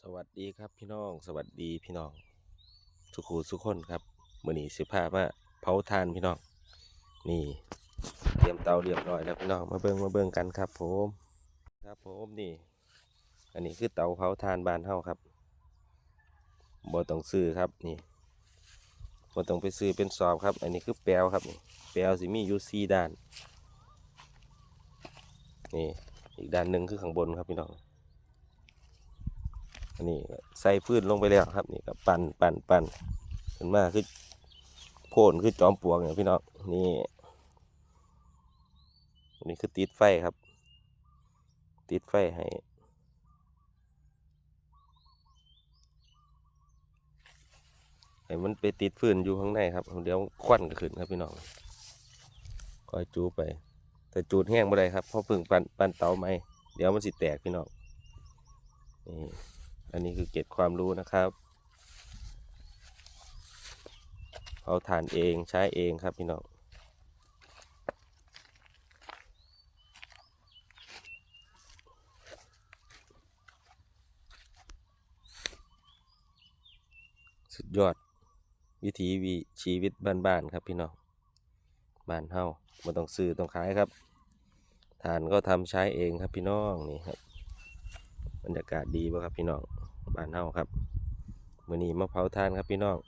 สวัสดีครับพี่น้องสวัสดีพี่น้อง สุขูสุขคนครับมื่อนี้สิพามาเผาทานพี่น้อง นี่ เตรียมเตาเรียบร้อยแล้วพี่น้องมาเบิ่งมาเบิ่งกันครับ ผมครับผมนี่ อันนี้คือเตาเผาทานบานเฮาครับบ่ต้องซื้อครับนี่บ่ต้องไปซื้อเป็นสอบครับ อันนี้คือแปลวครับแปลวสิมีอยู่สี่ด้านนี่อีกด้านหนึ่งคือข้างบนครับพี่น้อง อันนี้ใส่พืชลงไปแล้วครับนี่ก็ปั่นปั่นปั่นขึ้นมาคือโพนคือจอมปลวกเนี่ยพี่น้องนี่นนี้คือติดไฟครับ ติดไฟให้ให้มันไปติดฟืนอยู่ข้างในครับ เดี๋ยวควันก็ขึ้นครับพี่น้องคอยจูไป แต่จูดแห้งบ่ได้ครับเพราะพิ่งปั่นปั่นเตาไหมเดี๋ยวมันสิแตกพี่น้องนี่ อันนี้คือเก็บความรู้นะครับเอาถ่านเองใช้เองครับพี่น้องสุดยอดวิถีวิชีวิตบ้านๆครับพี่น้องบ้านเฮาไม่ต้องซื้อต้องขายครับถ่านก็ทำใช้เองครับพี่น้องนี่ครับ บรรยากาศดีบ่ครับพี่น้องบ้านเฮาครับมื้อนี้มาเผาทานครับพี่น้อง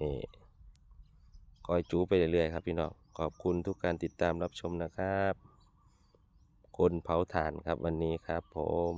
นี่คอยจูไปเรื่อยๆครับพี่น้องขอบคุณทุกการติดตามรับชมนะครับ คนเผาถ่านครับวันนี้ครับผม